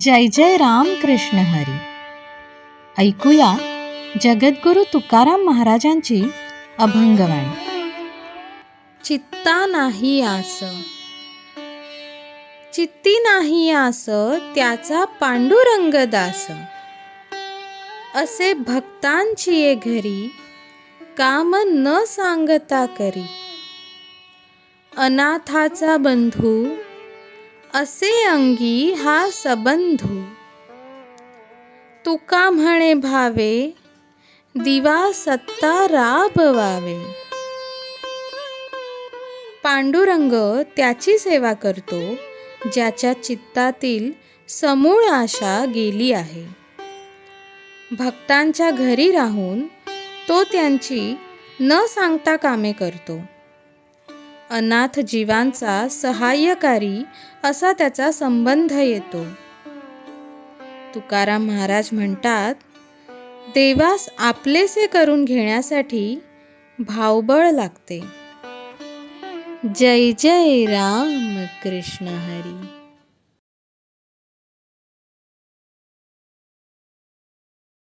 जय जय राम कृष्ण हरी. ऐकूया जगद्गुरु तुकाराम महाराजांची अभंगवाणी चित्ता नाही आस. चित्ती नाही आस त्याचा पांडुरंग दास. असे भक्तांची ये घरी काम न सांगता करी. अनाथाचा बंधू असे अंगी हा सबंधू. तुका म्हणे भावे दिवा सत्ता राबवावे. पांडुरंग त्याची सेवा करतो ज्याच्या चित्तातील समूळ आशा गेली आहे. भक्तांच्या घरी राहून तो त्यांची न सांगता कामे करतो. अनाथ जीवांचा सहाय्यकारी असा त्याचा संबंध येतो. तुकाराम महाराज म्हणतात देवास आपलेसे करून घेण्यासाठी भावबळ लागते. जय जय राम कृष्ण हरी.